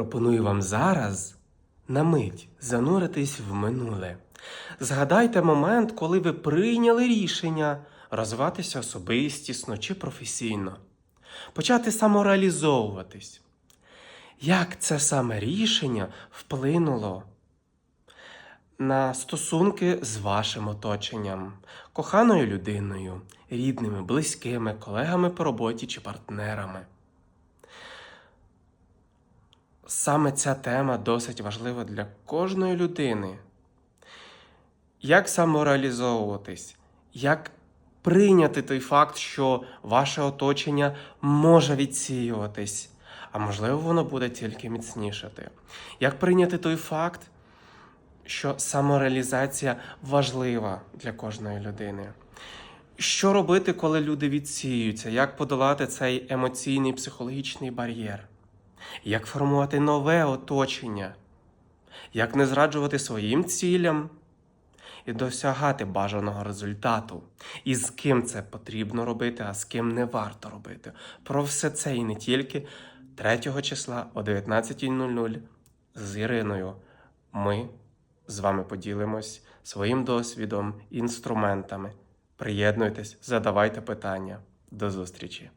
Пропоную вам зараз на мить зануритись в минуле. Згадайте момент, коли ви прийняли рішення розвиватися особистісно чи професійно, почати самореалізовуватись. Як це саме рішення вплинуло на стосунки з вашим оточенням, коханою людиною, рідними, близькими, колегами по роботі чи партнерами? Саме ця тема досить важлива для кожної людини. Як самореалізовуватись? Як прийняти той факт, що ваше оточення може відсіюватись, а можливо, воно буде тільки міцнішати? Як прийняти той факт, що самореалізація важлива для кожної людини? Що робити, коли люди відсіюються? Як подолати цей емоційний психологічний бар'єр? Як формувати нове оточення? Як не зраджувати своїм цілям і досягати бажаного результату? І з ким це потрібно робити, а з ким не варто робити? Про все це і не тільки 3 числа о 19.00 з Іриною. Ми з вами поділимось своїм досвідом, інструментами. Приєднуйтесь, задавайте питання. До зустрічі!